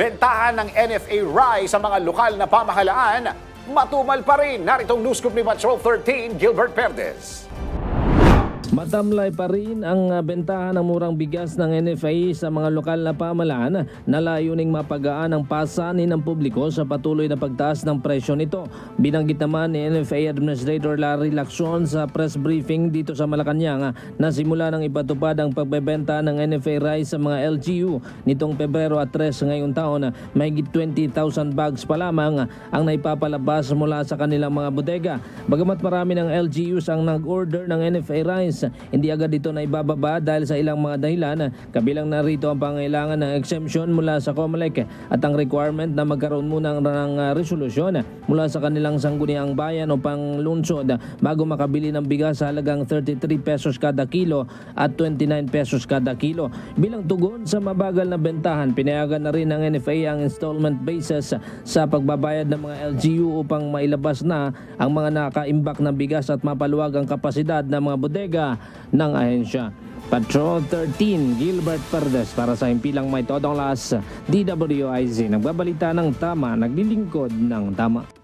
bentahan ng NFA rye sa mga lokal na pamahalaan, matumal pa rin. Naritong news scoop ni Patrol 13, Gilbert Perdes. Matamlay pa rin ang ah, bentahan ng murang bigas ng NFA sa mga lokal na pamalaan na layuning mapagaan ang pasanin ng publiko sa patuloy na pagtaas ng presyo nito. Binanggit naman ni NFA Administrator Larry Lacson sa press briefing dito sa Malacanang na simula ng ipatupad ang pagbebenta ng NFA rice sa mga LGU nitong Pebrero at 3 ngayong taon mahigit 20,000 bags pa lamang ang naipapalabas mula sa kanilang mga bodega. Bagamat marami ng LGUs ang nag-order ng NFA rice, hindi agad ito na ibababa dahil sa ilang mga dahilan. Kabilang narito ang pangailangan ng exemption mula sa COMELEC at ang requirement na magkaroon muna ng uh, resolusyon mula sa kanilang sangguniang bayan o panglunsod bago makabili ng bigas sa halagang 33 pesos kada kilo at 29 pesos kada kilo. Bilang tugon sa mabagal na bentahan, pinayagan na rin ng NFA ang installment basis sa pagbabayad ng mga LGU upang mailabas na ang mga nakaimbak ng bigas at mapaluwag ang kapasidad ng mga bodega ng ahensya. Patrol 13, Gilbert Perdes para sa impilang may todong las DWIZ. Nagbabalita ng tama, naglilingkod ng tama.